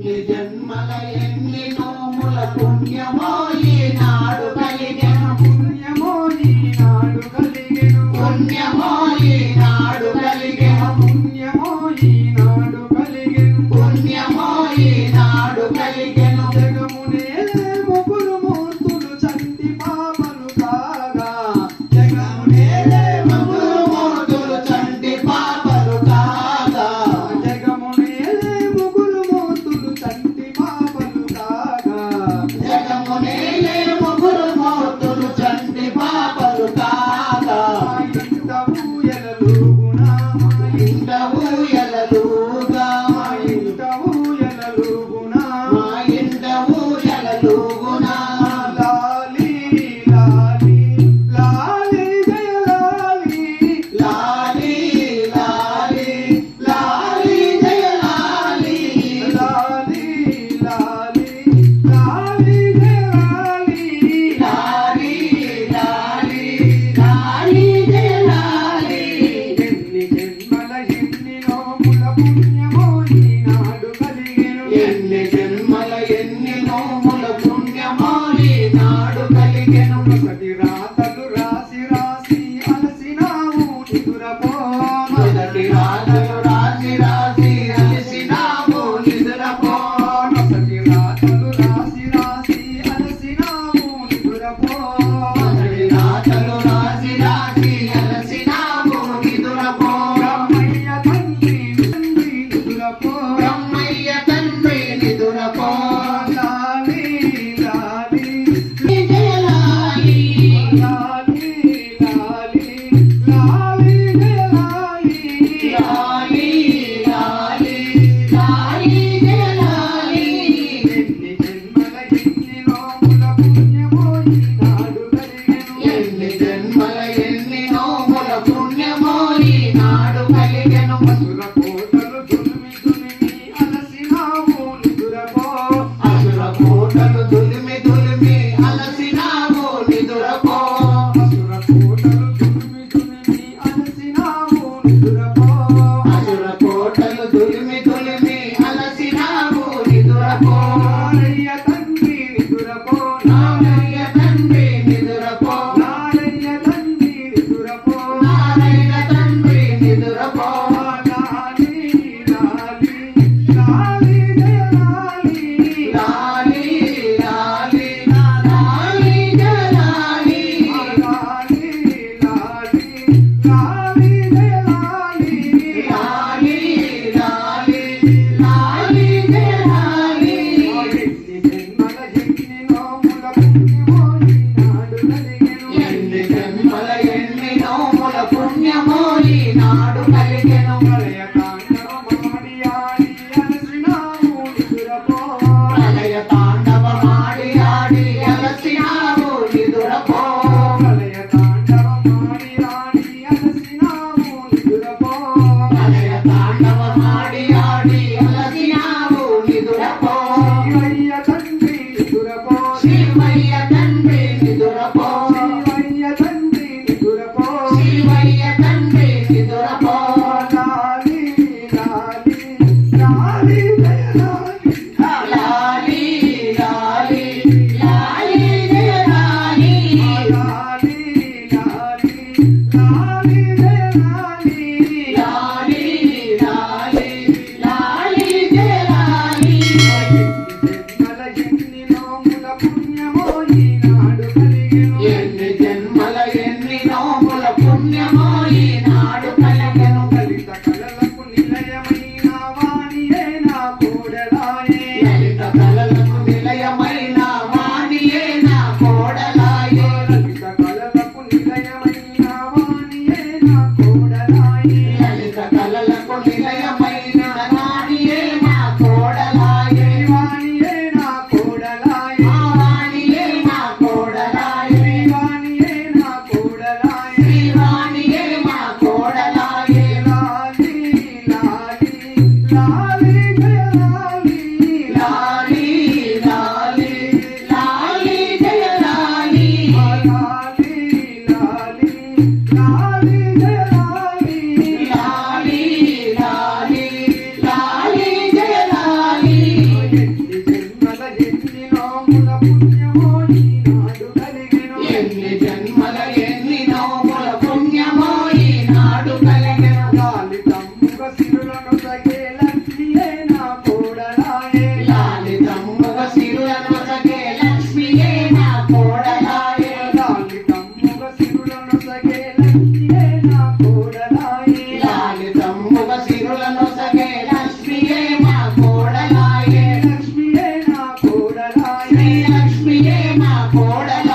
జన్మల ఎన్ని నోముల పుణ్యమో ఈనాడు కలిగెను. పుణ్యమో ఈనాడు కలిగెను. పుణ్యమో não, mas Yeah. காலை கோடல